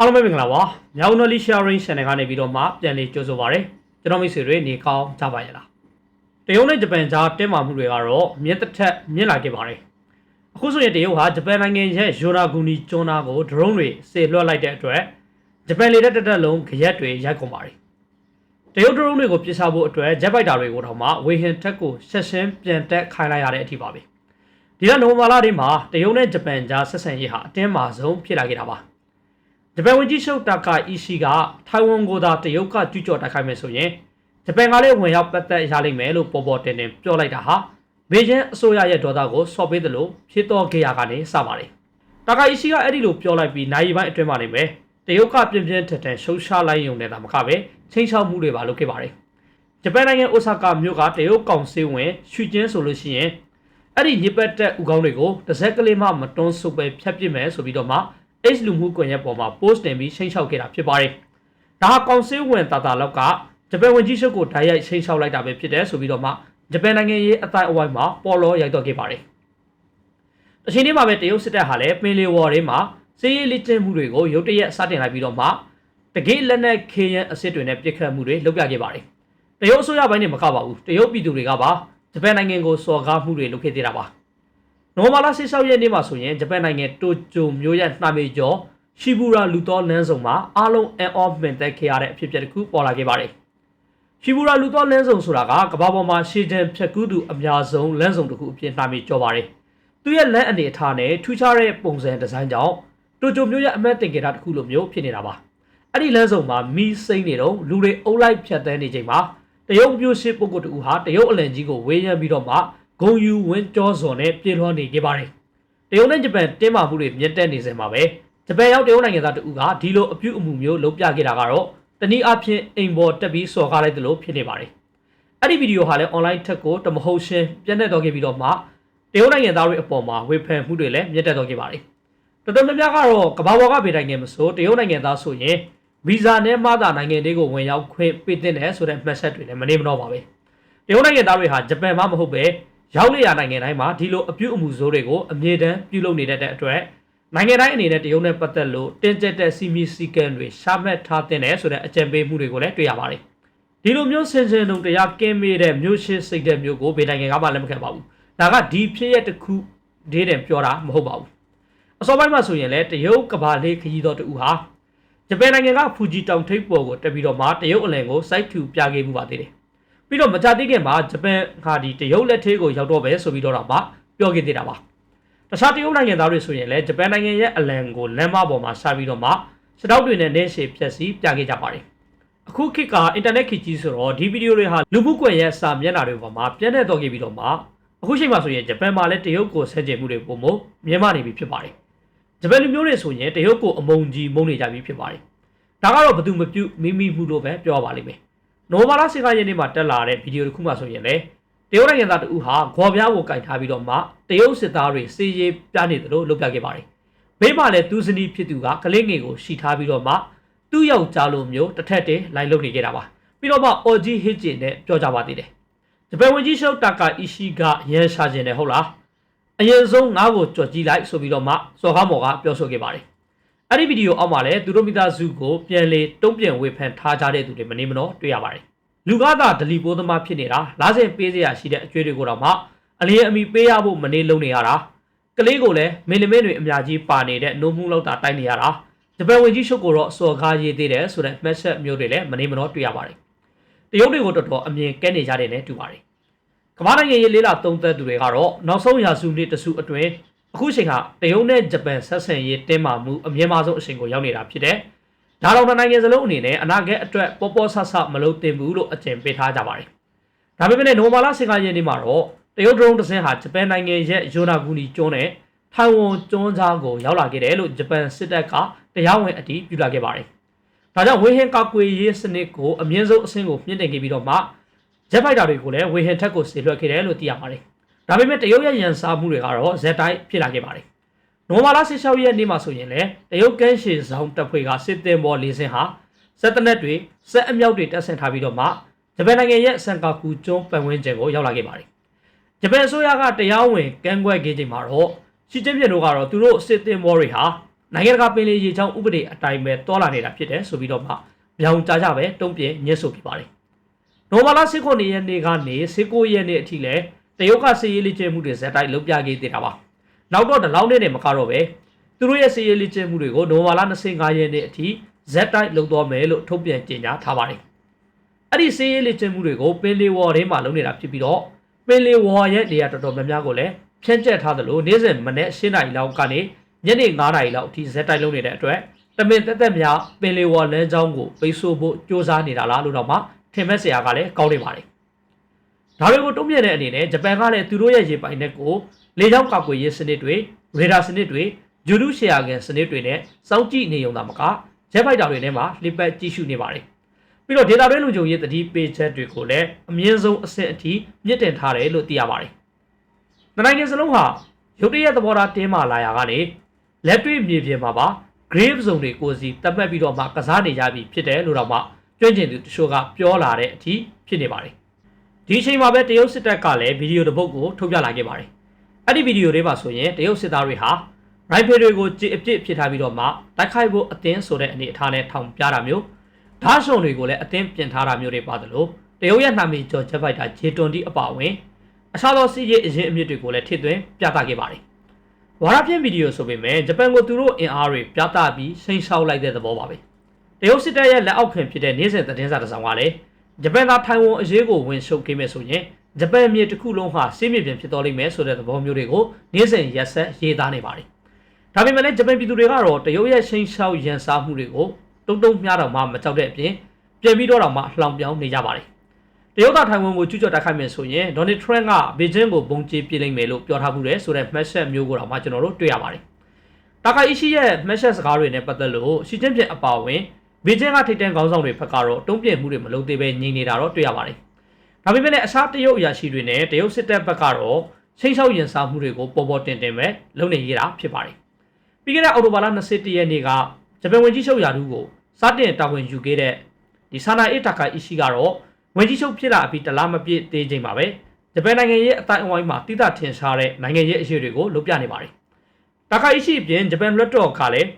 အားလုံးပဲမင်္ဂလာပါမြောင်နယ်လီ sharing channel ကနေပြီးတော့မှပြန်လည်ကြိုဆိုပါရစေကျွန်တော်မိတ်ဆွေတွေနေကောင်းကြပါရဲ့လားတရုတ်နဲ့ဂျပန်ကြားတင်းမာမှုတွေကတော့မြင့်တစ်ထက်မြင့်လာခဲ့ပါတယ်အခုဆိုရင်တရုတ်ဟာဂျပန်နိုင်ငံရဲ့ယိုနာဂူနီကျွန်းသားကို drone တွေစေလွှတ်လိုက်တဲ့အတွက်ဂျပန်လေတပ်တက်တက်လုံးခရက်တွေရိုက်ကုန်ပါတယ်တရုတ် drone တွေကိုပြစ်ချဖို့အတွက် jet fighter တွေကိုတော့မှဝေဟင်ထက်ကိုဆက်ရှင်းပြန်တက်ခိုင်းလိုက်ရတဲ့အထိပါပဲဒီကနိုမာလာတွေမှာတရုတ်နဲ့ဂျပန်ကြားဆက်ဆံရေးဟာအတင်းမာဆုံးဖြစ်လာခဲ့တာပါ ဂျပန်ဝန်ကြီးချုပ်တာကာအီရှိကထိုင်ဝမ်ကိုသာတရုတ်ကကျူးကျော်တိုက်ခိုက်မယ်ဆိုရင်ဂျပန်ကလည်းဝင်ရောက်ပတ်သက်ရလိမ့်မယ်လို့ပေါ်ပေါ်တင်တင်ပြောလိုက်တာဟာဘေကျင်းအစိုးရရဲ့ဒေါသကိုစော်ပေးတယ်လို့ဖြစ်တော်ခဲ့ရကနေစပါတယ်။တာကာအီရှိကအဲ့ဒီလိုပြောလိုက်ပြီးနိုင်ပိုင်းအတွင်းမှာနေမယ်တရုတ်ကပြင်းပြင်းထန်ထန်ရှုံးရှားလိုက်ရုံနဲ့သာမကပဲချင်းချောက်မှုတွေပါလုပ်ခဲ့ပါတယ်။ဂျပန်နိုင်ငံအိုဆာကာမြို့ကတရုတ်ကောင်စေးဝင်ရွှေကျင်းဆိုလို့ရှိရင်အဲ့ဒီညစ်ပတ်တဲ့ဥကောင်းတွေကိုတစ်စက်ကလေးမှမတွန်းဆုပ်ပဲဖြတ်ပစ်မယ်ဆိုပြီးတော့မှ H လူမှုကွန်ရက်ပေါ်မှာ post တင်ပြီးချိန်လျှောက်ခဲ့တာဖြစ်ပါတယ်။ဒါဟာကောင်စေးဝင်တာတာလောက်ကဂျပန်ဝန်ကြီးချုပ်ကိုဓာတ်ရိုက်ချိန်လျှောက်လိုက်တာပဲဖြစ်တယ်ဆိုပြီးတော့မှဂျပန်နိုင်ငံရေးအတိုင်းအဝိုင်းမှာပေါ်လောရိုက်တော့ခဲ့ပါတယ်။အချိန်นี้မှာပဲတရုတ်စစ်တပ်ဟာလည်းပင်လယ်ဝေါ်တွေမှာစစ်ရေးလက်ကျင့်မှုတွေကိုရုတ်တရက်စတင်လိုက်ပြီးတော့မှတကယ့်လက်နက်ခေရန်အစ်စ်တွေနဲ့ပြစ်ခတ်မှုတွေလုပ်ပြခဲ့ပါတယ်။တရုတ်အစိုးရပိုင်းနဲ့မကပါဘူး။တရုတ်ပြည်သူတွေကပါဂျပန်နိုင်ငံကိုစော်ကားမှုတွေလုပ်ခဲ့သေးတာပါ။ နိုမာလာဆေးဆောက်ရဲ့နေ့မှာဆိုရင်ဂျပန်နိုင်ငံတိုကျိုမြို့ရဲ့နှာမေကျော်ရှီဘူရာလူတော်လမ်းစုံမှာအားလုံးအန်အော့မင်တက်ခဲ့ရတဲ့အဖြစ်အပျက်တစ်ခုပေါ်လာခဲ့ပါတယ်။ရှီဘူရာလူတော်လမ်းစုံဆိုတာကကမ္ဘာပေါ်မှာရှေ့တန်းဖြတ်ကူးသူအများဆုံးလမ်းစုံတစ်ခုအဖြစ်နှာမေကျော်ပါတယ်။သူ့ရဲ့လမ်းအနေအထားနဲ့ထူးခြားတဲ့ပုံစံဒီဇိုင်းကြောင့်တိုကျိုမြို့ရဲ့အမတ်တင်ကေတာတစ်ခုလိုမျိုးဖြစ်နေတာပါ။အဲ့ဒီလမ်းစုံမှာမီးစိမ့်နေတော့လူတွေအုပ်လိုက်ဖြတ်တန်းနေချိန်မှာတရုတ်မျိုးရှိပုဂ္ဂိုလ်တူဟာတရုတ်အလံကြီးကိုဝေးရမ်းပြီးတော့မှ ဂုံယူဝင်းကြောစော်နဲ့ပြေလွှမ်းနေခဲ့ပါတယ်။တရုတ်နဲ့ဂျပန်တင်းမာမှုတွေမြင့်တက်နေစမှာပဲဂျပန်ရောက်တရုတ်နိုင်ငံသားတူကဒီလိုအပြုအမူမျိုးလုပ်ပြခဲ့တာကတော့တနည်းအားဖြင့်အိမ်ပေါ်တက်ပြီးစော်ကားလိုက်တယ်လို့ဖြစ်နေပါတယ်။အဲ့ဒီဗီဒီယိုဟာလည်း online ထက်ကိုတမဟုတ်ရှင်းပြန့်နှံ့တော့ခဲ့ပြီးတော့မှတရုတ်နိုင်ငံသားတွေအပေါ်မှာဝေဖန်မှုတွေလည်းမြင့်တက်တော့ခဲ့ပါတယ်။တော်တော်များများကတော့ကမ္ဘာပေါ်ကဗေဒိုင်ငံမဆိုတရုတ်နိုင်ငံသားဆိုရင်ဗီဇာနဲ့မှသာနိုင်ငံတွေကိုဝင်ရောက်ခွင့်ပေးတဲ့တယ်ဆိုတဲ့မှတ်ချက်တွေလည်းမနေမတော့ပါပဲ။တရုတ်နိုင်ငံသားတွေဟာဂျပန်မှမဟုတ်ပဲ ရောက်နေရနိုင်ငံတိုင်းမှာဒီလိုအပြုအမူဆိုးတွေကိုအမြဲတမ်းပြုလုပ်နေတဲ့အတွက်နိုင်ငံတိုင်းအနေနဲ့တရုတ်နဲ့ပတ်သက်လို့တင်းကျပ်တဲ့စီမီစီကန်တွေရှာမှတ်ထားတဲ့ဆိုတဲ့အကြံပေးမှုတွေကိုလည်းတွေ့ရပါတယ်။ဒီလိုမျိုးဆင်ခြင်လုံးတရားကင်းမေးတဲ့မျိုးရှင်းစိတ်တဲ့မျိုးကိုဗေဒနိုင်ငံကမှလက်မခံပါဘူး။ဒါကဒီဖြစ်ရက်တစ်ခုဒေးတယ်ပြောတာမဟုတ်ပါဘူး။အစောပိုင်းမှာဆိုရင်လည်းတရုတ်ကဘာလေးခရီးတော်တူဟာဂျပန်နိုင်ငံကဖူဂျီတောင်ထိပ်ပေါ်ကိုတက်ပြီးတော့မှတရုတ်အလံကိုစိုက်ထူပြခဲ့မှုပါသေးတယ်။ ပြီးတော့မကြသေးခင်မှာဂျပန်ကဒီတရုတ်လက်ထဲကိုရောက်တော့ပဲဆိုပြီးတော့မှပြောခဲ့သေးတာပါတခြားတရုတ်နိုင်ငံသားတွေဆိုရင်လည်းဂျပန်နိုင်ငံရဲ့အလံကိုလမ်းမပေါ်မှာရှာပြီးတော့မှစတောက်တွေနဲ့နေရှည်ဖြက်စီပြခဲ့ကြပါတယ်အခုခေတ်ကအင်တာနက်ခေတ်ကြီးဆိုတော့ဒီဗီဒီယိုတွေဟာလူမှုကွန်ရက်စာမျက်နှာတွေပေါ်မှာပြန့်နှံ့တော့ခဲ့ပြီးတော့မှအခုချိန်မှာဆိုရင်ဂျပန်မှာလည်းတရုတ်ကိုဆဲကျင်မှုတွေပုံမမြင်မနေပြီဖြစ်ပါတယ်ဂျပန်လူမျိုးတွေဆိုရင်တရုတ်ကိုအမုံကြီးမုန်းနေကြပြီဖြစ်ပါတယ်ဒါကတော့ဘယ်သူမပြုမိမိမှုလို့ပဲပြောပါလိမ့်မယ် နိုမာလာစင်ကရဲ့နေ့မှာတက်လာတဲ့ဗီဒီယိုတစ်ခုမှဆိုရင်လေတရုတ်နိုင်ငံသားတဦးဟာဂေါ်ပြားကိုကင်ထားပြီးတော့မှတရုတ်စစ်သားတွေစီရေးပြနေတယ်လို့လုပ်ပြခဲ့ပါတယ်။ဘေးမှာလည်းသူစနီးဖြစ်သူကကလေးငယ်ကိုရှီထားပြီးတော့မှသူ့ယောက်ျားလိုမျိုးတစ်ထက်တည်းလိုက်လုပ်နေခဲ့တာပါ။ပြီးတော့မှအော်ဂျီဟစ်ဂျင်နဲ့ပြောကြပါသေးတယ်။ဂျပန်ဝန်ကြီးချုပ်တာကာအီရှိကရန်ရှာခြင်းနဲ့ဟုတ်လား။အရင်ဆုံးငါ့ကိုကြော်ကြည့်လိုက်ဆိုပြီးတော့မှစော်ကားမော်ကပြောဆိုခဲ့ပါတယ်။ အဲ့ဒီဗီဒီယိုအောက်မှာလည်းသူတို့မိသားစုကိုပြန်လေတုံ့ပြန်ဝေဖန်ထားကြတဲ့သူတွေမနေမနှောတွေ့ရပါတယ်။လူကားသာဒလီပိုးသမားဖြစ်နေတာလားစင်ပေးစရာရှိတဲ့အကျွေးတွေကိုတော့မှအလင်းအမီပေးရဖို့မနေလုံးနေရတာကလေးကိုလည်းမင်းသမီးတွေအများကြီးပါနေတဲ့နိုးမှုလောက်တာတိုက်နေရတာဂျပန်ဝင်ကြီးရှုပ်ကိုတော့စော်ကားရေးသေးတယ်ဆိုတဲ့မှတ်ချက်မျိုးတွေလည်းမနေမနှောတွေ့ရပါတယ်တရုတ်တွေကိုတော်တော်အမြင်ကဲနေကြတယ်နဲ့တူပါတယ်ကမ္ဘာနိုင်ငံရေးလေးလာသုံးသက်သူတွေကတော့နောက်ဆုံးရာစုနှစ်တစုအတွင်း အခုချိန်ကတရုတ်နဲ့ဂျပန်ဆက်ဆံရေးတင်းမာမှုအမြင့်မားဆုံးအချိန်ကိုရောက်နေတာဖြစ်တယ်ဒါတော့နိုင်ငံစလုံးအနေနဲ့အနာဂတ်အတွက်ပေါ်ပေါ်ဆဆမလုပ်သင့်ဘူးလို့အကြံပေးထားကြပါတယ်ဒါပေမဲ့နိုမာလာစင်ကာရဲ့နေ့မှာတော့တရုတ်ဒရုန်းတစ်စင်းဟာဂျပန်နိုင်ငံရဲ့ယိုနာဂူနီကျွန်းနဲ့ထိုင်ဝမ်ကျွန်းကြားကိုရောက်လာခဲ့တယ်လို့ဂျပန်စစ်တပ်ကတရားဝင်အတည်ပြုလာခဲ့ပါတယ်။ဒါကြောင့်ဝေဟင်ကာကွယ်ရေးစနစ်ကိုအမြင့်ဆုံးအဆင့်ကိုမြင့်တင်ခဲ့ပြီးတော့မှဂျက်ဖိုက်တာတွေကိုလည်းဝေဟင်ထက်ကိုဆေလွှတ်ခဲ့တယ်လို့သိရပါတယ်။ ဒါပေမဲ့တရုတ်ရဲ့ရန်စားမှုတွေကတော့ဇက်တိုင်းဖြစ်လာခဲ့ပါတယ်။နိုမာလာစစ်ရှောက်ရဲ့နေ့မှာဆိုရင်လည်းတရုတ်ကမ်းရှည်ဆောင်တပ်ဖွဲ့ကစစ်တင်ဘော်လေးစင်းဟာစက်တနက်တွေစက်အမြောက်တွေတပ်ဆင်ထားပြီးတော့မှဂျပန်နိုင်ငံရဲ့စန်ကာကူကျွန်းပတ်ဝန်းကျင်ကိုရောက်လာခဲ့ပါတယ်။ဂျပန်အစိုးရကတရားဝင်ကန့်ကွက်ခဲ့ချိန်မှာတော့ရှီကျင်းပြတို့ကတော့သူတို့စစ်တင်ဘောတွေဟာနိုင်ငံတကာပင်လယ်ရေချောင်းဥပဒေအတိုင်းပဲတွာလာနေတာဖြစ်တယ်ဆိုပြီးတော့မှပြောင်ကြကြပဲတုံ့ပြန်ညှစ်ဆိုပြပါတယ်။နိုမာလာစစ်ခွန်ရက်နေ့ကနေစစ်ကိုရက်နေ့အထိလဲ တရုတ်ကစစ်ရေးလေ့ကျင့်မှုတွေဇက်တိုက်လုပ်ပြခဲ့သေးတာပါ။နောက်တော့ဒီလောက်နဲ့နေမကတော့ပဲသူတို့ရဲ့စစ်ရေးလေ့ကျင့်မှုတွေကိုနိုမာလာ25ရက်နေ့အထိဇက်တိုက်လုပ်တော့မယ်လို့ထုတ်ပြန်ကြေညာထားပါတယ်။အဲ့ဒီစစ်ရေးလေ့ကျင့်မှုတွေကိုပင်လီဝေါ်ထဲမှာလုပ်နေတာဖြစ်ပြီးတော့ပင်လီဝေါ်ရဲ့နေရာတော်တော်များများကိုလည်းဖြန့်ကျက်ထားသလိုနေ့စဉ်မနေ့၈နာရီလောက်ကနေညနေ9နာရီလောက်အထိဇက်တိုက်လုပ်နေတဲ့အတွက်တမင်တက်တက်များပင်လီဝေါ်လမ်းကြောင်းကိုပိတ်ဆို့ဖို့ကြိုးစားနေတာလားလို့တော့မှထင်မဲ့ဆရာကလည်းကောင်းနေပါတယ်။ ဒါတွေကိုတုံ့ပြန်တဲ့အနေနဲ့ဂျပန်ကလည်းသူတို့ရဲ့ရေပိုင်နက်ကိုလေကြောင်းကာကွယ်ရေးစနစ်တွေရေဒါစနစ်တွေဂျူဒူရှေယာကန်စနစ်တွေနဲ့စောင့်ကြည့်နေုံသာမကဂျက်ဖိုက်တာတွေထဲမှာလှစ်ပတ်ကြည့်ရှုနေပါတယ်။ပြီးတော့ဒေတာတွဲလူကြုံရေးတတိပေးချက်တွေကိုလည်းအမြင့်ဆုံးအဆင့်အထိမြင့်တင်ထားတယ်လို့သိရပါတယ်။နိုင်ငံစလုံးဟာရုတ်တရက်သဘောထားတင်းမာလာရာကနေလက်တွေ့မြေပြင်မှာပါ grave zone တွေကိုစီတတ်မှတ်ပြီးတော့မှကစားနေကြပြီဖြစ်တယ်လို့တော့မှကျွမ်းကျင်သူတချို့ကပြောလာတဲ့အထိဖြစ်နေပါတယ် ဒီအချိန်မှာပဲတရုတ်စစ်တပ်ကလည်းဗီဒီယိုတစ်ပုဒ်ကိုထုတ်ပြလာခဲ့ပါတယ်အဲ့ဒီဗီဒီယိုတွေမှာဆိုရင်တရုတ်စစ်သားတွေဟာရိုင်ဖယ်တွေကိုကြစ်အပြစ်ဖြစ်ထားပြီးတော့မှတိုက်ခိုက်ဖို့အသင်းဆိုတဲ့အနေအထားနဲ့ထောင်ပြတာမျိုးဓာတ်ရှုံတွေကိုလည်းအသင်းပြင်ထားတာမျိုးတွေပါသလိုတရုတ်ရဲ့နှာမီကျော်ချက်ဖိုက်တာဂျေတွန်တီအပါအဝင်အခြားသောစီးရေးအရင်အမြစ်တွေကိုလည်းထည့်သွင်းပြသခဲ့ပါတယ်ဝါရပြင်းဗီဒီယိုဆိုပေမဲ့ဂျပန်ကိုသူတို့အင်အားတွေပြသပြီးစိန်ဆောက်လိုက်တဲ့သဘောပါပဲတရုတ်စစ်တပ်ရဲ့လက်အောက်ခံဖြစ်တဲ့နေ့စဉ်သတင်းစာတစ်စောင်ကလည်း ဂျပန်ကထိုင်ဝမ်အရေးကိုဝင်ရှုပ်ခဲ့မယ်ဆိုရင်ဂျပန်မြေတစ်ခုလုံးဟာစီးမြေပြင်ဖြစ်တော်လိမ့်မယ်ဆိုတဲ့သဘောမျိုးတွေကိုနေ့စဉ်ရက်ဆက်ရေးသားနေပါတယ်ဒါပေမဲ့လည်းဂျပန်ပြည်သူတွေကတော့တရုတ်ရဲ့ရှိန်ဆောက်ရန်စားမှုတွေကိုတုံတုံမြားတော်မှမကြောက်တဲ့အပြင်ပြန်ပြီးတော့တော့မှလှောင်ပြောင်းနေကြပါတယ်တရုတ်ကထိုင်ဝမ်ကိုကျူးကျော်တိုက်ခိုက်မယ်ဆိုရင်ဒေါ်နယ်ထရန့်ကဘေကျင်းကိုပုံကျပြလိမ့်မယ်လို့ပြောထားမှုတယ်ဆိုတဲ့ message မျိုးကိုတော့မှကျွန်တော်တို့တွေ့ရပါတယ်။တာကာအီရှိရဲ့ message စကားတွေနဲ့ပတ်သက်လို့ရှီကျင်းပြအပါဝင် ဘေကျင်းကထိတ်တန့်ခေါင်းဆောင်တွေဖက်ကတော့တုံ့ပြန်မှုတွေမလုပ်သေးပဲညင်နေတာတော့တွေ့ရပါတယ်။ဒါပေမဲ့လည်းအခြားတရုတ်အရာရှိတွေနဲ့တရုတ်စစ်တပ်ဘက်ကတော့ချိန်ချောက်ရင်စားမှုတွေကိုပေါ်ပေါ်တင်တင်ပဲလုပ်နေရတာဖြစ်ပါတယ်။ပြီးခဲ့တဲ့အောက်တိုဘာလ21ရက်နေ့ကဂျပန်ဝန်ကြီးချုပ်ယာဒူးကိုစတင်တာဝန်ယူခဲ့တဲ့ဒီဆာနာအေတာကာအီရှိကတော့ဝန်ကြီးချုပ်ဖြစ်လာပြီးတလားမပြည့်သေးချိန်ပါပဲဂျပန်နိုင်ငံရဲ့အတိုင်းအဝိုင်းမှာတိကျထင်ရှားတဲ့နိုင်ငံရဲ့အရေးတွေကိုလုပ်ပြနေပါတယ်။တာကာအီရှိအပြင်ဂျပန်လွှတ်တော်ကလည်း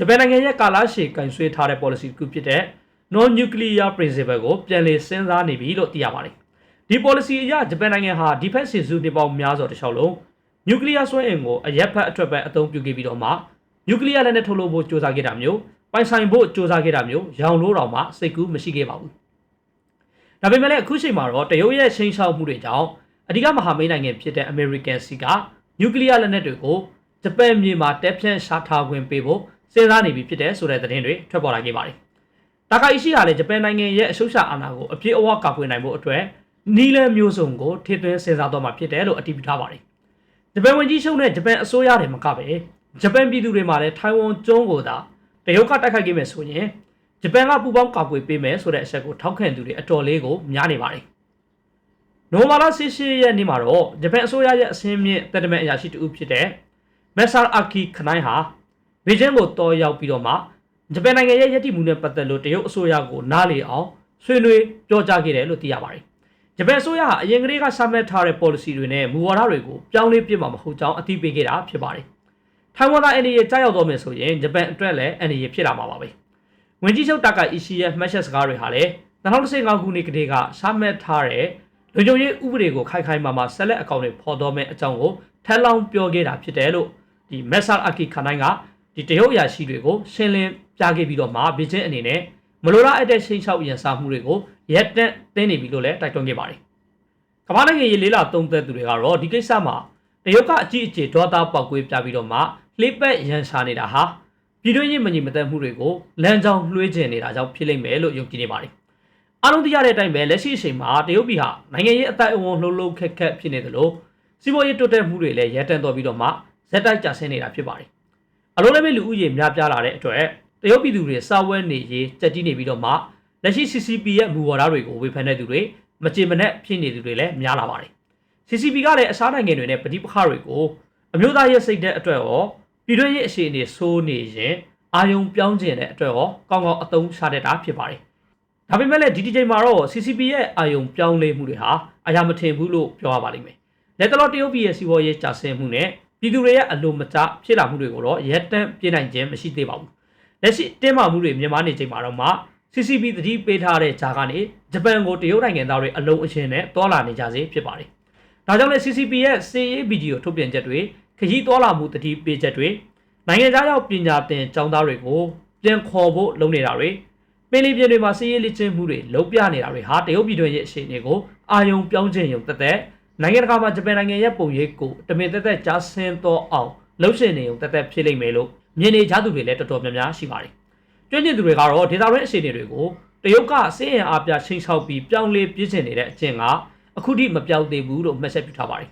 ဂျပန်နိုင်ငံရဲ့ကာလရှည်ကန်ဆွေးထားတဲ့ policy တစ်ခုဖြစ်တဲ့ non nuclear principle ကိုပြန်လည်စဉ်းစားနေပြီလို့သိရပါတယ်။ဒီ policy အရဂျပန်နိုင်ငံဟာ defense စုနေပေါင်းများစွာတစ်လျှောက်လုံး nuclear ဆွဲအင်ကိုအရက်ဖက်အတွက်ပဲအသုံးပြုခဲ့ပြီးတော့မှ nuclear လက်နက်ထုတ်လုပ်ဖို့စ조사ခဲ့တာမျိုးပိုင်ဆိုင်ဖို့စ조사ခဲ့တာမျိုးရောင်လို့တောင်မှစိတ်ကူးမရှိခဲ့ပါဘူး။ဒါပေမဲ့လည်းအခုချိန်မှာတော့တရုတ်ရဲ့ချိန်ချောက်မှုတွေကြောင့်အဓိကမဟာမိတ်နိုင်ငံဖြစ်တဲ့ American စီကနျူကလ িয়ার လက်နက်တွေကိုဂျပန်မြေမှာတက်ဖြန့်ရှားထားခွင့်ပေးဖို့ စဉ်းစားနေပြီဖြစ်တဲ့ဆိုတဲ့သတင်းတွေထွက်ပေါ်လာခဲ့ပါတယ်။တာကာအီရှိကလည်းဂျပန်နိုင်ငံရဲ့အရှုပ်ရှာအာဏာကိုအပြည့်အဝကာကွယ်နိုင်ဖို့အတွက်နီလန်မျိုးစုံကိုထိသွင်းစဉ်းစားတော့မှာဖြစ်တယ်လို့အတည်ပြုထားပါတယ်။ဂျပန်ဝန်ကြီးချုပ်နဲ့ဂျပန်အစိုးရတွေမကပဲဂျပန်ပြည်သူတွေမှာလည်းထိုင်ဝမ်ကျွန်းကိုသာတရုတ်ကတိုက်ခိုက်ခဲ့မယ်ဆိုရင်ဂျပန်ကပူပေါင်းကာကွယ်ပေးမယ်ဆိုတဲ့အချက်ကိုထောက်ခံသူတွေအတော်လေးကိုများနေပါတယ်။နိုမာလာဆီရှီရဲ့နေ့မှာတော့ဂျပန်အစိုးရရဲ့အစင်းမြင့်တပ်တမန်အရာရှိတူဖြစ်တဲ့မက်ဆာအာကီခနိုင်းဟာ ဘေကျင်းကိုတော်ရောက်ပြီးတော့မှဂျပန်နိုင်ငံရဲ့ရည်တည်မှုနဲ့ပတ်သက်လို့တရုတ်အစိုးရကိုနားလေအောင်ဆွေးနွေးပြောကြားခဲ့တယ်လို့သိရပါတယ်။ဂျပန်အစိုးရဟာအရင်ကတည်းကစမှတ်ထားတဲ့ policy တွေနဲ့မူဝါဒတွေကိုပြောင်းလဲပြစ်မှာမဟုတ်ကြောင်းအသိပေးခဲ့တာဖြစ်ပါတယ်။ထိုင်ဝမ်သားအန်ဒီရဲ့ကြားရောက်တော့မယ်ဆိုရင်ဂျပန်အတွက်လည်းအန်ဒီရဲ့ဖြစ်လာမှာပါပဲ။ဝင်ကြီးချုပ်တာကာအီရှိရဲ့မှတ်ချက်စကားတွေဟာလည်း2015ခုနှစ်ကတည်းကစမှတ်ထားတဲ့လူကြုံရေးဥပဒေကိုခိုင်ခိုင်မာမာဆက်လက်အကောင့်တွေဖော်တော်မဲ့အကြောင်းကိုထက်လောင်းပြောခဲ့တာဖြစ်တယ်လို့ဒီမက်ဆာအာကီခနိုင်က ဒီတရုတ်အရာရှိတွေကိုရှင်းလင်းပြခဲ့ပြီးတော့မှဘေကျင်းအနေနဲ့မလိုလားအပ်တဲ့ချိန်ချောက်ရန်စာမှုတွေကိုရက်တက်တင်းနေပြီလို့လည်းတိုက်တွန်းခဲ့ပါတယ်။ကမ္ဘာနိုင်ငံရေးလေးလာသုံးသက်သူတွေကတော့ဒီကိစ္စမှာတရုတ်ကအကြီးအကျယ်ဒေါသပေါက်ကွေးပြပြီးတော့မှလှိပက်ရန်ရှာနေတာဟာပြည်တွင်းရေးမညီမသက်မှုတွေကိုလမ်းကြောင်းလွှဲကျင်နေတာကြောင့်ဖြစ်လိမ့်မယ်လို့ယုံကြည်နေပါတယ်။အားလုံးသိရတဲ့အတိုင်းပဲလက်ရှိအချိန်မှာတရုတ်ပြည်ဟာနိုင်ငံရေးအတိုင်းအဝန်လှုပ်လှုပ်ခက်ခက်ဖြစ်နေသလိုစီးပွားရေးတိုးတက်မှုတွေလည်းရပ်တန့်တော်ပြီးတော့မှဇက်တိုက်ကျဆင်းနေတာဖြစ်ပါတယ်။ အလုံးလည်းပဲလူဦးရေများပြားလာတဲ့အတွက်တရုတ်ပြည်သူတွေစာဝဲနေရေးကြက်တီးနေပြီးတော့မှလက်ရှိ CCP ရဲ့မူဝါဒတွေကိုဝေဖန်တဲ့သူတွေမကြေမနက်ဖြစ်နေသူတွေလည်းများလာပါတယ်။ CCP ကလည်းအစားနိုင်ငံတွေနဲ့ပဋိပက္ခတွေကိုအမျိုးသားရဲ့စိတ်တဲ့အတွက်ရောပြည်တွင်းရေးအခြေအနေဆိုးနေရင်အာယုံပြောင်းကျင်တဲ့အတွက်ရောကောင်းကောင်းအသုံးချတတ်တာဖြစ်ပါတယ်။ဒါပေမဲ့လည်းဒီဒီချိန်မှာတော့ CCP ရဲ့အာယုံပြောင်းလဲမှုတွေဟာအရာမထင်ဘူးလို့ပြောရပါလိမ့်မယ်။လက်တလောတရုတ်ပြည်ရဲ့စီးပွားရေးကျဆင်းမှုနဲ့ ပြည်သူတွေရဲ့အလိုမကျဖြစ်လာမှုတွေကိုတော့ရက်တန့်ပြနိုင်ခြင်းမရှိသေးပါဘူးလက်ရှိတင်းမာမှုတွေမြန်မာနေချိန်မှာတော့မှ CCP သတိပေးထားတဲ့ဂျာကနေဂျပန်ကိုတရုတ်နိုင်ငံသားတွေအလုံးအရှင်နဲ့တွာလာနေကြစေဖြစ်ပါတယ်ဒါကြောင့်လည်း CCP ရဲ့စီရေးဗီဒီယိုထုတ်ပြန်ချက်တွေခရီးတွာလာမှုသတိပေးချက်တွေနိုင်ငံသားရောက်ပညာသင်ကျောင်းသားတွေကိုပြန်ခေါ်ဖို့လုပ်နေတာတွေပင်လီပြင်တွေမှာစီးရေးလက်ချင်းမှုတွေလုံးပြနေတာတွေဟာတရုတ်ပြည်တွင်းရဲ့အခြေအနေကိုအာယုံပြောင်းခြင်းရုံတက်တက် နိုင်ငံတကာမှာဂျပန်နိုင်ငံရဲ့ပုံရိပ်ကိုတမင်တက်တက်ကြားဆင်းတော့အောင်လှုပ်ရှင်နေုံတက်တက်ဖြစ်လိမ့်မယ်လို့မြင်နေကြသူတွေလည်းတော်တော်များများရှိပါတယ်ကျွမ်းကျင်သူတွေကတော့ဒေတာရင်းအခြေအနေတွေကိုတရုတ်ကစည်ရင်အားပြချိန်ဆောက်ပြီးပြောင်းလဲပြည့်စင်နေတဲ့အကျင့်ကအခုထိမပြောင်းသေးဘူးလို့မှတ်ချက်ပြုထားပါတယ်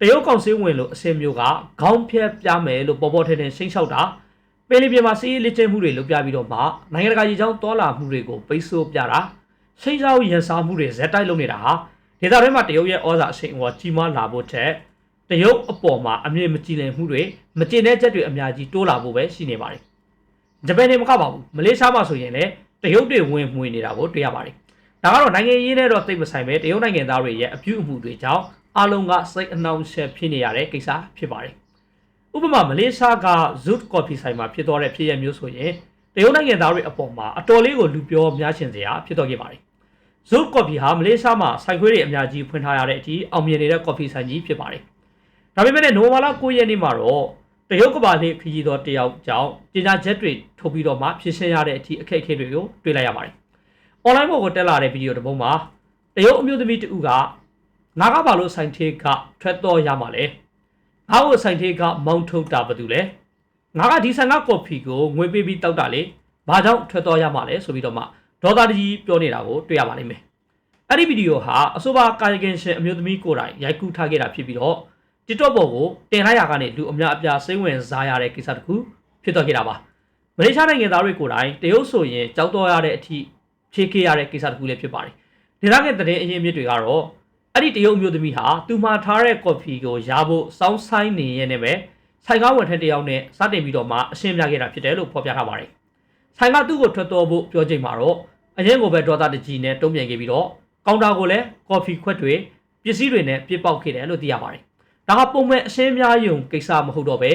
တရုတ်ကောင်စီဝင်လို့အစင်မျိုးကခေါင်းဖြတ်ပြမယ်လို့ပေါ်ပေါ်ထင်ထင်ချိန်ဆောက်တာပင်လီပြင်မှာစီးရေးလက်ကျင်းမှုတွေလုပ်ပြပြီးတော့မှနိုင်ငံတကာကြီးချောင်းတွာလာမှုတွေကိုပိတ်ဆို့ပြတာချိန်ဆောက်ရန်စားမှုတွေဇက်တိုက်လုပ်နေတာဟာ ဒေတာရင်းမှာတရုတ်ရဲ့ဩဇာအရှိန်အဝါကြီးမားလာဖို့ထက်တရုတ်အပေါ်မှာအမြင့်မကြည်လင်မှုတွေမကျေနပ်ချက်တွေအများကြီးတိုးလာဖို့ပဲရှိနေပါတယ်ဂျပန်နေမကပါဘူးမလေးရှားမှာဆိုရင်လည်းတရုတ်တွေဝင်မှွေနေတာကိုတွေ့ရပါတယ်ဒါကတော့နိုင်ငံရေးနဲ့တော့သိပ်မဆိုင်ပဲတရုတ်နိုင်ငံသားတွေရဲ့အပြုအမူတွေကြောင့်အလုံးကစိတ်အနှောင့်အယှက်ဖြစ်နေရတဲ့ကိစ္စဖြစ်ပါတယ်ဥပမာမလေးရှားက Zoot Coffee ဆိုင်မှာဖြစ်သွားတဲ့ဖြစ်ရမျိုးဆိုရင်တရုတ်နိုင်ငံသားတွေအပေါ်မှာအတော်လေးကိုလူပြောများရှင်စရာဖြစ်တော့ခဲ့ပါတယ် Zoot Coffee ဟာမလေးရှားမှာဆိုင်ခွေးတွေအများကြီးဖွင့်ထားရတဲ့အထိအောင်မြင်နေတဲ့ coffee ဆိုင်ကြီးဖြစ်ပါတယ်ဒါပေမဲ့နိုဝါလာ9ရက်နေ့မှာတော့တရုတ်ကဘာလေးခရီးတော်တယောက်ကြောင့်ပညာချက်တွေထုတ်ပြီးတော့မှဖြစ်ရှင်းရတဲ့အထိအခက်အခဲတွေကိုတွေ့လိုက်ရပါတယ်။ online ပေါ်ကိုတက်လာတဲ့ဗီဒီယိုတစ်ပုဒ်မှာတရုတ်အမျိုးသမီးတဦးကငါကဘာလို့ဆိုင်ထေးကထွက်တော်ရမှာလဲ။ငါ့ကိုဆိုင်ထေးကမောင်းထုတ်တာဘာတူလဲ။ငါကဒီဆန်ကကော်ဖီကိုငွေပေးပြီးတောက်တာလေ။ဘာကြောင့်ထွက်တော်ရမှာလဲဆိုပြီးတော့မှ ဒေါသတကြီးပြောနေတာကိုတွေ့ရပါလိမ့်မယ်။အဲ့ဒီဗီဒီယိုဟာအဆိုပါကာယကင်ရှင်အမျိုးသမီးကိုယ်တိုင်ရိုက်ကူးထားခဲ့တာဖြစ်ပြီးတော့ TikTok ပေါ်ကိုတင်လိုက်ရကနေလူအများအပြားစိတ်ဝင်စားရတဲ့ကိစ္စတစ်ခုဖြစ်တော့ခဲ့တာပါမလေးရှားနိုင်ငံသားတွေကိုယ်တိုင်တရုတ်ဆိုရင်ကြောက်တော့ရတဲ့အထိဖြေခဲ့ရတဲ့ကိစ္စတစ်ခုလည်းဖြစ်ပါတယ်ဒေသခံသတင်းအရင်းမြစ်တွေကတော့အဲ့ဒီတရုတ်မျိုးသမီးဟာသူမှာထားတဲ့ကော်ဖီကိုရဖို့စောင်းဆိုင်နေရတဲ့ပဲဆိုင်ကားဝန်ထမ်းတယောက်နဲ့စတင်ပြီးတော့မှအရှင်းပြခဲ့တာဖြစ်တယ်လို့ဖော်ပြထားပါတယ်ဆိုင်ကသူ့ကိုထွက်တော်ဖို့ပြောချိန်မှာတော့ အရင်ကပဲဒေါ်တာတကြီးနဲ့တုံ့ပြန်ခဲ့ပြီးတော့ကောင်တာကိုလည်းကော်ဖီခွက်တွေပစ္စည်းတွေနဲ့ပြစ်ပေါက်ခဲ့တယ်လို့သိရပါတယ်ဒါကပုံမှန်အရှင်းများယုံကိစ္စမဟုတ်တော့ပဲ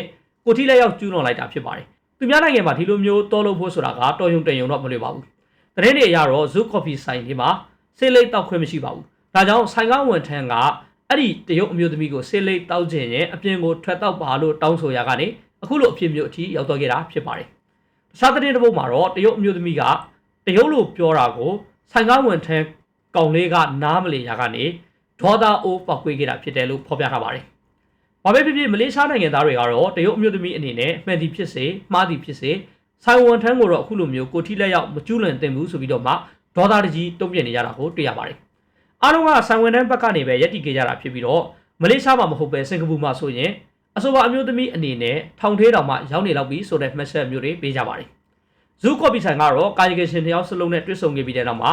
ကိုထိလက်ရောက်ကျူးလွန်လိုက်တာဖြစ်ပါတယ်သူများနိုင်ငံမှာဒီလိုမျိုးတော်လို့ဖို့ဆိုတာကတော်ယုံတန်ယုံတော့မလွယ်ပါဘူးတရင်တွေအရတော့ Zoo Coffee ဆိုင်ဒီမှာဆေးလိပ်တောက်ခွင့်မရှိပါဘူးဒါကြောင့်ဆိုင်ကောင်းဝန်ထမ်းကအဲ့ဒီတရုတ်အမျိုးသမီးကိုဆေးလိပ်တောက်ခြင်းရဲ့အပြင်ကိုထွက်တော့ပါလို့တောင်းဆိုရကနေအခုလိုအဖြစ်မျိုးအထိရောက်တော့ခဲ့တာဖြစ်ပါတယ်တခြားသတင်းတစ်ပုဒ်မှာတော့တရုတ်အမျိုးသမီးက တရုတ်လိုပြောတာကိုဆိုင်ကောင်းဝန်ထမ်းကောင်လေးကနားမလည်ရကနေဒေါသအိုးပောက်ကွေးခဲ့တာဖြစ်တယ်လို့ဖော်ပြထားပါတယ်။ဘာပဲဖြစ်ဖြစ်မလေးရှားနိုင်ငံသားတွေကတော့တရုတ်အမျိုးသမီးအနေနဲ့မှန်သည်ဖြစ်စေမှားသည်ဖြစ်စေဆိုင်ဝန်ထမ်းကိုတော့အခုလိုမျိုးကိုထိလက်ရောက်မကျူးလွန်သင့်ဘူးဆိုပြီးတော့မှဒေါသတကြီးတုံ့ပြန်နေကြတာကိုတွေ့ရပါတယ်။အားလုံးကဆိုင်ဝန်ထမ်းဘက်ကနေပဲရက်တီခဲ့ကြတာဖြစ်ပြီးတော့မလေးရှားမှာမဟုတ်ပဲစင်ကာပူမှာဆိုရင်အဆိုပါအမျိုးသမီးအနေနဲ့ထောင်ထဲတောင်မှရောက်နေလောက်ပြီဆိုတဲ့မှတ်ချက်မျိုးတွေပေးကြပါတယ်။ ဇူကော်ပီဆိုင်ကတော့ကာယကရှင်တယောက်စလုံးနဲ့တွေ့ဆုံခဲ့ပြီးတဲ့နောက်မှာ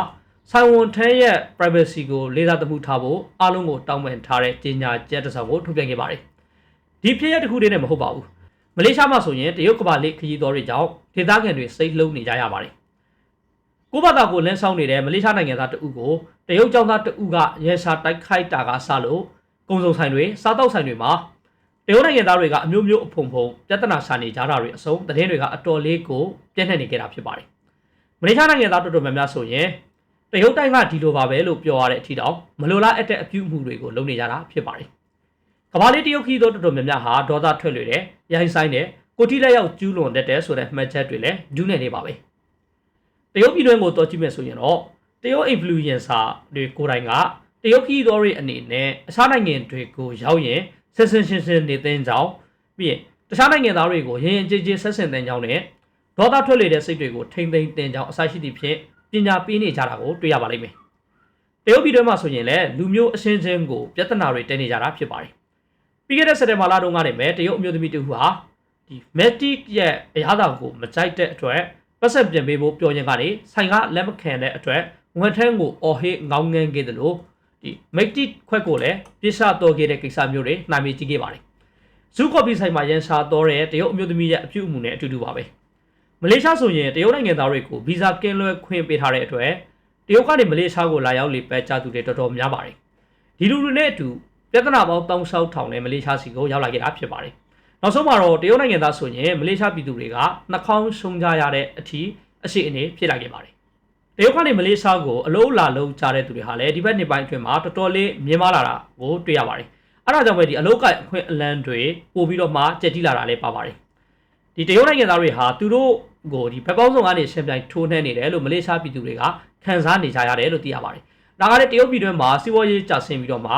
ဆိုင်ဝန်ထမ်းရဲ့ privacy ကိုလေးစားသမှုထားဖို့အားလုံးကိုတောင်းပန်ထားတဲ့ကြေညာချက်တစ်စောင်ကိုထုတ်ပြန်ခဲ့ပါတယ်။ဒီဖြစ်ရပ်တစ်ခုတည်းနဲ့မဟုတ်ပါဘူး။မလေးရှားမှာဆိုရင်တရုတ်ကမ္ဘာလေးခရီးတော်တွေကြောင့်ဒေသခံတွေစိတ်လုံးနေကြရပါတယ်။ကိုဘာသာကိုလန်းဆောင်နေတဲ့မလေးရှားနိုင်ငံသားတဦးကိုတရုတ်ကျောင်းသားတဦးကရဲရှာတိုက်ခိုက်တာကဆလို့ကုံစုံဆိုင်တွေစားတောက်ဆိုင်တွေမှာ တရုတ်နိုင်ငံသားတွေကအမျိုးမျိုးအဖုံဖုံပြဿနာရှာနေကြတာတွေအစုံသတင်းတွေကအတော်လေးကိုပြန့်နှံ့နေကြတာဖြစ်ပါတယ်။မလေးရှားနိုင်ငံသားတော်တော်များများဆိုရင်တရုတ်တိုင်းကဒီလိုပါပဲလို့ပြောရတဲ့အထီတောင်မလိုလားအပ်တဲ့အပြုအမူတွေကိုလုပ်နေကြတာဖြစ်ပါတယ်။ကမ္ဘာလေးတရုတ်ခီးတော်တော်များများဟာဒေါသထွက်လွေတယ်၊ရိုင်းဆိုင်တယ်၊ကိုတိလက်ရောက်ကျူးလွန်တတ်တယ်ဆိုတဲ့မှတ်ချက်တွေလည်းဒူးနေနေပါပဲ။တရုတ်ပြည်တွင်းကိုတော်ကြည့်မယ်ဆိုရင်တော့တရုတ် influencer တွေကိုယ်တိုင်ကတရုတ်ခီးတော်တွေအနေနဲ့အခြားနိုင်ငံတွေကိုရောက်ရင် ဆက်ဆင်ရှင်းရှင်းနေတဲ့အကြောင်းပြီးရင်တခြားနိုင်ငံသားတွေကိုရင်ရင်ကြည်ကြည်ဆက်ဆင်တဲ့ကြောင်းနဲ့ဒေါသထွက်လေတဲ့စိတ်တွေကိုထိမ့်သိမ့်တင်ကြောင်းအစရှိသည့်ဖြင့်ပညာပေးနေကြတာကိုတွေ့ရပါလိမ့်မယ်။တရုတ်ပြည်တွင်းမှာဆိုရင်လည်းလူမျိုးအချင်းချင်းကိုပြဿနာတွေတက်နေကြတာဖြစ်ပါတယ်။ပြီးခဲ့တဲ့စက်တင်ဘာလတုန်းကလည်းတရုတ်အမျိုးသမီးတူဟာဒီ Matic ရဲ့အရာတော်ကိုမကြိုက်တဲ့အတွက်ပတ်ဆက်ပြန်ပေးဖို့ပြောရင်ကနေဆိုင်ကလက်မခံတဲ့အတွက်ဝန်ထမ်းကိုအော်ဟစ်ငောင်းငန်းခဲ့တယ်လို့ ဒီ Matic ခွက်ကိုလည်းပြစ်ရှတော်ခဲ့တဲ့ကိစ္စမျိုးတွေနိုင်မြင်ကြည့်ခဲ့ပါတယ်။ဇူကော်ပီဆိုင်မှာရန်ရှာတော်တဲ့တရုတ်အမျိုးသမီးရဲ့အပြုအမူနဲ့အတူတူပါပဲ။မလေးရှားဆိုရင်တရုတ်နိုင်ငံသားတွေကိုဗီဇာကင်းလွှဲခွင့်ပေးထားတဲ့အတွက်တရုတ်ကနေမလေးရှားကိုလာရောက်လေပတ်ကြသူတွေတော်တော်များပါတယ်ဒီလူတွေနဲ့အတူပြဿနာပေါင်းတောင်းဆောက်ထောင်နဲ့မလေးရှားစီကိုရောက်လာခဲ့တာဖြစ်ပါတယ်နောက်ဆုံးမှာတော့တရုတ်နိုင်ငံသားဆိုရင်မလေးရှားပြည်သူတွေကနှာခေါင်းရှုံကြရတဲ့အထိအရှိအနေဖြစ်လာခဲ့ပါတယ် တရုတ်ကနေမလေးရှားကိုအလုံးလာလုံးကြတဲ့သူတွေဟာလည်းဒီဘက်နှစ်ပိုင်းအတွင်းမှာတော်တော်လေးမြင်မာလာတာကိုတွေ့ရပါတယ်အဲဒါကြောင့်ပဲဒီအလုံးကအခွင့်အလန်းတွေပို့ပြီးတော့မှကြက်တိလာတာလည်းပါပါတယ်ဒီတရုတ်နိုင်ငံသားတွေဟာသူတို့ကိုဒီဘက်ပေါင်းစုံကနေရှင်းပြိုင်ထိုးနှဲနေတယ်လို့မလေးရှားပြည်သူတွေကခံစားနေကြရတယ်လို့သိရပါတယ်ဒါကလည်းတရုတ်ပြည်တွင်းမှာစီးပွားရေးကျဆင်းပြီးတော့မှ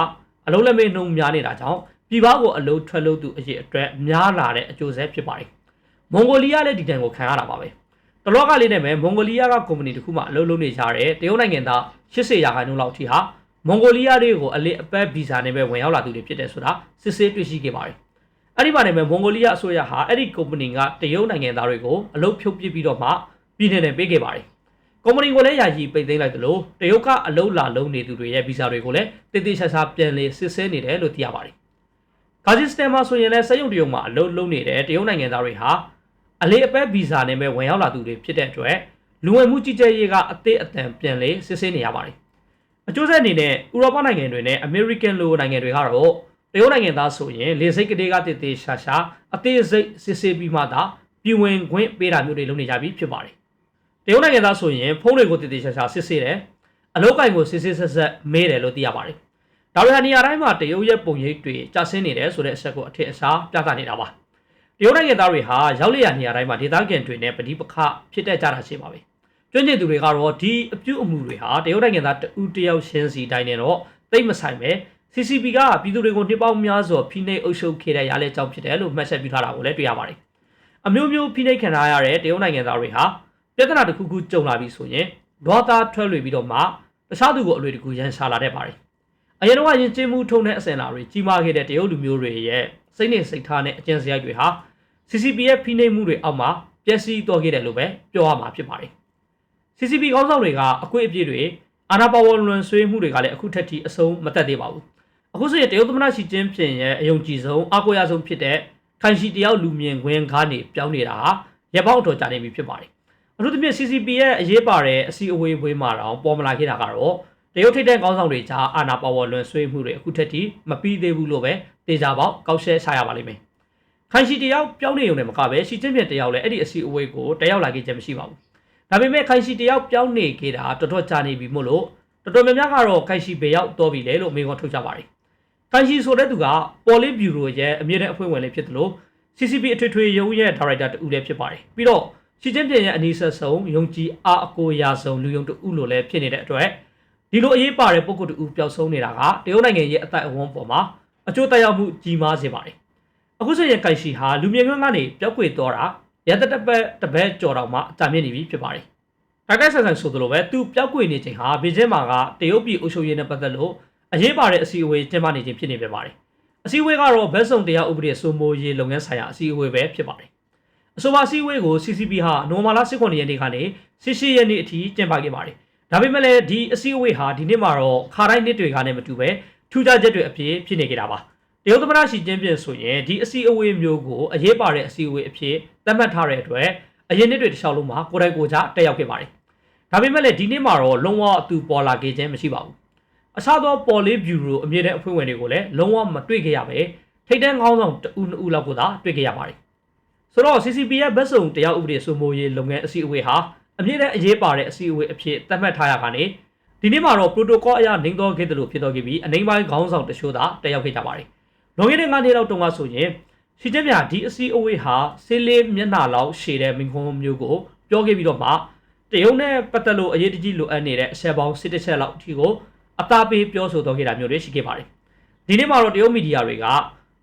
အလုံးလက်မေနှုံများနေတာကြောင့်ပြည်ပကိုအလုံးထွက်လို့သူအရေးအတွက်များလာတဲ့အကျိုးဆက်ဖြစ်ပါတယ်မွန်ဂိုလီးယားလည်းဒီတန်ကိုခံရတာပါပဲ တလောကလေးနဲ့ပဲမွန်ဂိုလီးယားကကုမ္ပဏီတစ်ခုမှအလုံးလုံးနေကြတဲ့တရုတ်နိုင်ငံသား80ရာခိုင်နှုန်းလောက်ထိဟာမွန်ဂိုလီးယားတွေကိုအလစ်အပတ်ဗီဇာနဲ့ပဲဝင်ရောက်လာသူတွေဖြစ်တယ်ဆိုတာစစ်ဆေးတွေ့ရှိခဲ့ပါတယ်အဲ့ဒီမှာနေပဲမွန်ဂိုလီးယားအစိုးရဟာအဲ့ဒီကုမ္ပဏီကတရုတ်နိုင်ငံသားတွေကိုအလုပ်ဖြုတ်ပစ်ပြီးတော့မှပြည်နယ်နဲ့ပေးခဲ့ပါတယ်ကုမ္ပဏီကိုလည်းယာယီပိတ်သိမ်းလိုက်သလိုတရုတ်ကအလုပ်လာလုံးနေသူတွေရဲ့ဗီဇာတွေကိုလည်းတည်တည်ချာချာပြန်လေစစ်ဆေးနေတယ်လို့သိရပါတယ်ကာဂျစ်စတန်မှာဆိုရင်လည်းစက်ရုံတရုတ်မှာအလုပ်လုံးနေတဲ့တရုတ်နိုင်ငံသားတွေဟာ အလေးအပတ်ဗီဇာနဲ့ပဲဝင်ရောက်လာသူတွေဖြစ်တဲ့အတွက်လူဝင်မှုကြီးကြပ်ရေးကအသေးအတန်ပြန်လေစစ်ဆေးနေရပါတယ်အကျိုးဆက်အနေနဲ့ဥရောပနိုင်ငံတွေနဲ့အမေရိကန်လိုနိုင်ငံတွေကတော့တရုတ်နိုင်ငံသားဆိုရင်လေစိတ်ကလေးကတည်တည်ရှာရှာအသေးစိတ်စစ်ဆေးပြီးမှသာပြည်ဝင်ခွင့်ပေးတာမျိုးတွေလုပ်နေကြပြီဖြစ်ပါတယ်တရုတ်နိုင်ငံသားဆိုရင်ဖုန်းတွေကိုတည်တည်ရှာရှာစစ်ဆေးတယ်အလုပ်ကိုင်ကိုစစ်စစ်ဆက်ဆက်မေးတယ်လို့သိရပါတယ်ဒါတွေဟာနေရာတိုင်းမှာတရုတ်ရဲ့ပုံရိပ်တွေကြာဆင်းနေတယ်ဆိုတဲ့အချက်ကိုအထက်အစားပြသနေတာပါ တရုတ်နိုင်ငံသားတွေဟာရောက်လျက်နေရာတိုင်းမှာဒေသခံတွေနဲ့ပဋိပက္ခဖြစ်တတ်ကြတာရှိပါပဲကျွမ်းကျင်သူတွေကတော့ဒီအပြုအမူတွေဟာတရုတ်နိုင်ငံသားတဦးတယောက်ချင်းစီတိုင်းနဲ့တော့သိမ့်မဆိုင်ပဲ CCP ကပြည်သူတွေကိုနှစ်ပေါင်းများစွာဖိနှိပ်အုပ်ချုပ်ခဲ့တဲ့ရလဲကြောင်းဖြစ်တယ်လို့မှတ်ချက်ပြုထားတာကိုလည်းတွေ့ရပါတယ်အမျိုးမျိုးဖိနှိပ်ခံထားရတဲ့တရုတ်နိုင်ငံသားတွေဟာပြဿနာတစ်ခုခုကြုံလာပြီဆိုရင်ဒေါသထွက်လွေပြီးတော့မှတခြားသူကိုအလွေတကူရန်ရှာလာတတ်ပါတယ်အရင်တော့ရင်ကျင်းမှုထုံတဲ့အစင်လာတွေကြီးမားခဲ့တဲ့တရုတ်လူမျိုးတွေရဲ့စိတ်နဲ့စိတ်ထားနဲ့အကျင့်စရိုက်တွေဟာ CCP ရဲ့ဖိနှိပ်မှုတွေအောက်မှာပျက်စီးသွားခဲ့တယ်လို့ပဲပြောရမှာဖြစ်ပါတယ် CCP ကောင်းဆောင်တွေကအကွေ့အပြည့်တွေအာဏာပါဝလွန်ဆွေးမှုတွေကလည်းအခုထက်ထိအဆုံးမတက်သေးပါဘူးအခုဆိုရင်တရုတ်သမ္မတရှီကျင်းဖျင်ရဲ့အယုံကြည်ဆုံးအကိုရဆုံးဖြစ်တဲ့ခိုင်ရှိတယောက်လူမြင်ခွင့်ကားနေပြောင်းနေတာဟာရပ်ပေါင်းအတော်ကြာနေပြီဖြစ်ပါတယ်အထူးသဖြင့် CCP ရဲ့အရေးပါတဲ့အစည်းအဝေးပွဲမှာတော့ပေါ်မလာခဲ့တာကတော့တရုတ်ထိပ်တန်းကောင်းဆောင်တွေကြားအာဏာပါဝလွန်ဆွေးမှုတွေအခုထက်ထိမပြီးသေးဘူးလို့ပဲတေချာပေါက်ကောက်ရှဲချရပါလိမ့်မယ် ခိုင်ရှိတယောက်ပြောင်းနေုံနဲ့မကပဲရှီကျင်းဖျင်တယောက်လည်းအဲ့ဒီအစည်းအဝေးကိုတက်ရောက်လာခဲ့ခြင်းမရှိပါဘူးဒါပေမဲ့ခိုင်ရှိတယောက်ပြောင်းနေခဲ့တာတော်တော်ကြာနေပြီမို့လို့တော်တော်များများကတော့ခိုင်ရှိဘေရောက်တော်ပြီလေလို့မေးခွန်းထုတ်ကြပါတယ်။ခိုင်ရှိဆိုတဲ့သူကပေါ်လစ်ဘျူရိုရဲ့အမြင့်တဲ့အဖွဲ့ဝင်လည်းဖြစ်တယ်လို့ CCP အထွေထွေရုံးရဲ့ဒါရိုက်တာတူလည်းဖြစ်ပါတယ်။ပြီးတော့ရှီကျင်းပြင်ရဲ့အနီးဆက်ဆုံးယုံကြည်အားအကိုရာဆုံးလူယုံတူလို့လည်းဖြစ်နေတဲ့အတွက်ဒီလိုအရေးပါတဲ့ပုံကုတူပျောက်ဆုံးနေတာကတရုတ်နိုင်ငံရဲ့အသက်အဝန်းပေါ်မှာအကျိုးသက်ရောက်မှုကြီးမားစေပါတယ်။ အခုဆိုရင်ခိုင်ရှိဟာလူမြင်ကွင်းကနေပျောက်ကွယ်သွားတာရတတပတ်တပတ်ကြော်တော့မှအတမြင့်နေပြီဖြစ်ပါတယ်။တိုက်တိုက်ဆန်ဆန်ဆိုသလိုပဲသူပျောက်ကွယ်နေချိန်ဟာဘေကျင်းမာကတရုတ်ပြည်အုပ်ချုပ်ရေးနဲ့ပတ်သက်လို့အရေးပါတဲ့အစည်းအဝေးကျင်းပနေခြင်းဖြစ်နေပြပါတယ်။အစည်းအဝေးကတော့ဘက်စုံတရားဥပဒေစိုးမိုးရေးလုပ်ငန်းဆိုင်ရာအစည်းအဝေးပဲဖြစ်ပါတယ်။အဆိုပါအစည်းအဝေးကို CCP ဟာနိုမာလာ18ရက်နေ့ကနေ18ရက်နေ့အထိကျင်းပခဲ့ပါတယ်။ဒါပေမဲ့လည်းဒီအစည်းအဝေးဟာဒီနေ့မှာတော့ခါတိုင်းနှစ်တွေကနဲ့မတူပဲထူးခြားချက်တွေအဖြစ်ဖြစ်နေကြတာပါ။တ ရုတ်သမ္မတရှီကျင်းပြဆိုရင်ဒီအစည်းအဝေးမျိုးကိုအရေးပါတဲ့အစည်းအဝေးအဖြစ်သတ်မှတ်ထားတဲ့အတွက်အရင်နှစ်တွေတစ်လျှောက်လုံးမှာကိုယ်တိုင်ကိုယ်ကျတက်ရောက်ခဲ့ပါတယ်။ဒါပေမဲ့လည်းဒီနေ့မှာတော့လုံးဝအတူပေါ်လာခဲ့ခြင်းမရှိပါဘူး။အခြားသောပေါ်လေးဘျူရိုအမြင့်တဲ့အဖွဲ့ဝင်တွေကိုလည်းလုံးဝမတွေ့ခဲ့ရပဲထိတ်တန်းကောင်းဆောင်တဦးနှစ်ဦးလောက်ကိုသာတွေ့ခဲ့ရပါတယ်။ဆိုတော့ CCP ရဲ့ဘက်စုံတရားဥပဒေစိုးမိုးရေးလုပ်ငန်းအစည်းအဝေးဟာအမြင့်တဲ့အရေးပါတဲ့အစည်းအဝေးအဖြစ်သတ်မှတ်ထားရကနေဒီနေ့မှာတော့ protocol အရနှိမ်သောခဲ့တယ်လို့ဖြစ်တော်ခဲ့ပြီးအနေပိုင်းခေါင်းဆောင်တချို့သာတက်ရောက်ခဲ့ကြပါတယ်။ လွန်ခဲ့တဲ့9နှစ်လောက်တုန်းကဆိုရင်ရှီကျင်းပြဒီအစည်းအဝေးဟာဆေးလေးမျက်နှာလောက်ရှည်တဲ့မင်းခွန်းမျိုးကိုပြောခဲ့ပြီးတော့မှတရုတ်နဲ့ပတ်သက်လို့အရေးတကြီးလိုအပ်နေတဲ့အဆက်ပေါင်းစစ်တစ်ချက်လောက်အထိကိုအသားပေးပြောဆိုတော့ခဲ့တာမျိုးတွေရှိခဲ့ပါတယ်။ဒီနေ့မှာတော့တရုတ်မီဒီယာတွေက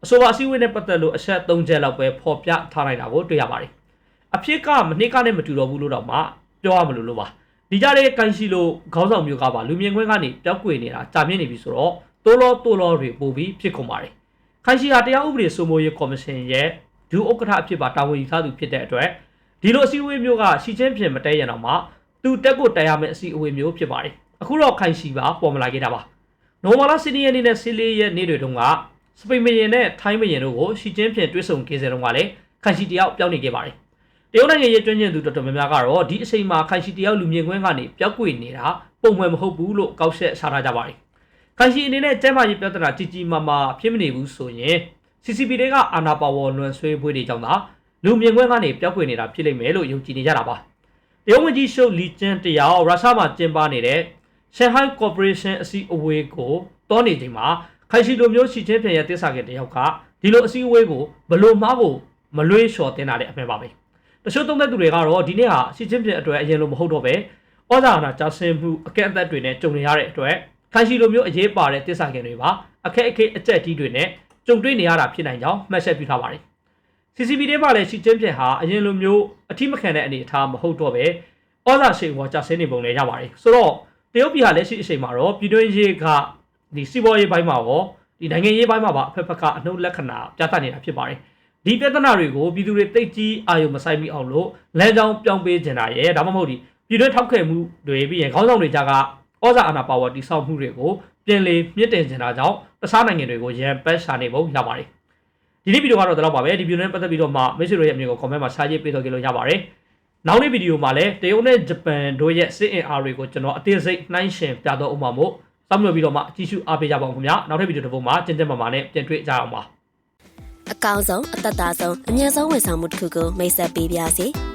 အဆိုပါအစည်းအဝေးနဲ့ပတ်သက်လို့အချက်၃ချက်လောက်ပဲဖော်ပြထားနိုင်တာကိုတွေ့ရပါတယ်။အဖြစ်ကမနှစ်ကနဲ့မတူတော့ဘူးလို့တော့မှပြောရမလို့လို့ပါ။ဒီကြတဲ့ကန်ရှိလိုခေါင်းဆောင်မျိုးကပါလူမြင်ကွင်းကနေပျောက်ကွယ်နေတာကြာမြင့်နေပြီဆိုတော့တိုးလောတိုးလောတွေပို့ပြီးဖြစ်ကုန်ပါတယ်။ ခိုင်ရှိဟာတရားဥပဒေစိုးမိုးရေးကော်မရှင်ရဲ့ဒုဥက္ကဋ္ဌအဖြစ်ပါတာဝန်ယူထားသူဖြစ်တဲ့အတွက်ဒီလိုအစည်းအဝေးမျိုးကရှီချင်းပြင်မတဲရအောင်မှသူတက်ကိုတက်ရမယ့်အစည်းအဝေးမျိုးဖြစ်ပါတယ်အခုတော့ခိုင်ရှိပါပေါ်မလာခဲ့တာပါနိုမာလာစီနီယန်နဲ့ဆီလီရဲ့နေ့တွေတုန်းကစပိန်မရင်နဲ့ထိုင်းမရင်တို့ကိုရှီချင်းပြင်တွဲဆုံခဲ့စေတုန်းကလည်းခိုင်ရှိတယောက်ပြောင်းနေခဲ့ပါတယ်တရုတ်နိုင်ငံရဲ့ကျွမ်းကျင်သူတော်တော်များများကတော့ဒီအချိန်မှာခိုင်ရှိတယောက်လူမြင်ကွင်းကနေပျောက်ကွေ့နေတာပုံမှန်မဟုတ်ဘူးလို့ကောက်ချက်ရှာထားကြပါတယ် ခိုင်ရှိအနေနဲ့ကျမ်းမာရေးပြဿနာကြီးကြီးမားမားဖြစ်မနေဘူးဆိုရင် CCP တွေကအာနာပါဝေါ်လွန်ဆွေးပွေးတွေကြောင့်သာလူမြင်ကွင်းကနေပျောက်ကွယ်နေတာဖြစ်လိမ့်မယ်လို့ယုံကြည်နေကြတာပါတရုတ်ဝန်ကြီးရှုပ်လီကျန်းတယောက်ရုရှားမှာကျင်းပနေတဲ့ Shanghai Corporation အစည်းအဝေးကိုတောနေချိန်မှာခိုင်ရှိလိုမျိုးရှိချင်းပြန်ရတစ္ဆာခင်တယောက်ကဒီလိုအစည်းအဝေးကိုဘလို့မှားဖို့မလွေးလျှော်တင်တာတဲ့အမှန်ပါပဲတချို့သုံးသက်သူတွေကတော့ဒီနေ့ဟာရှိချင်းပြန်အတွက်အရင်လိုမဟုတ်တော့ပဲဩဇာအာဏာကြာဆင်းမှုအကန့်အသတ်တွေနဲ့ကြုံနေရတဲ့အတွက် ခိုင်ရှိလိုမျိုးအရေးပါတဲ့တစ္ဆာခင်တွေပါအခက်အခဲအကျက်ကြီးတွေနဲ့ကြုံတွေ့နေရတာဖြစ်နိုင်ကြောင်းမှတ်ချက်ပြုထားပါတယ် CCP တွေမှာလည်းရှိချင်းပြန်ဟာအရင်လိုမျိုးအထိမခံတဲ့အနေအထားမဟုတ်တော့ပဲဩဇာရှိန်ဟောကြာဆင်းနေပုံလည်းရပါတယ်ဆိုတော့တရုတ်ပြည်ဟာလက်ရှိအချိန်မှာတော့ပြည်တွင်းရေးကဒီစီးပွားရေးပိုင်းမှာရောဒီနိုင်ငံရေးပိုင်းမှာပါအဖက်ဖက်ကအနှုတ်လက္ခဏာပြသနေတာဖြစ်ပါတယ်ဒီပြဿနာတွေကိုပြည်သူတွေတိတ်ကြီးအာရုံမဆိုင်မိအောင်လို့လမ်းကြောင်းပြောင်းပေးကြတာရဲ့ဒါမှမဟုတ်ဒီပြည်တွင်းထောက်ခဲမှုတွေပြီးရင်ခေါင်းဆောင်တွေကြားက ဩဇာအာဏာပါဝါတိဆောက်မှုတွေကိုပြင်လေမြင့်တင်ကြတာကြောင့်တခြားနိုင်ငံတွေကိုရန်ပတ်ရှာနေပုံရပါတယ်ဒီနေ့ဗီဒီယိုကတော့ဒီလောက်ပါပဲဒီဗီဒီယိုနဲ့ပတ်သက်ပြီးတော့မှမိတ်ဆွေတို့ရဲ့အမြင်ကို comment မှာရှားရေးပေးတော့ကြလို့ရပါတယ်နောက်နေ့ဗီဒီယိုမှာလည်းတရုတ်နဲ့ဂျပန်တို့ရဲ့စစ်အင်အားတွေကိုကျွန်တော်အသေးစိတ်နှိုင်းယှဉ်ပြတော့ဥပမာမို့စောင့်မျှော်ပြီးတော့မှကြည့်ရှုအားပေးကြပါဦးခင်ဗျာနောက်ထပ်ဗီဒီယိုတစ်ပုဒ်မှာကျင်းကျင်းမာမာနဲ့ပြန်တွေ့ကြအောင်ပါအကောင်းဆုံးအသက်သာဆုံးအမြတ်ဆုံးဝန်ဆောင်မှုတစ်ခုကိုမိတ်ဆက်ပေးပါစီ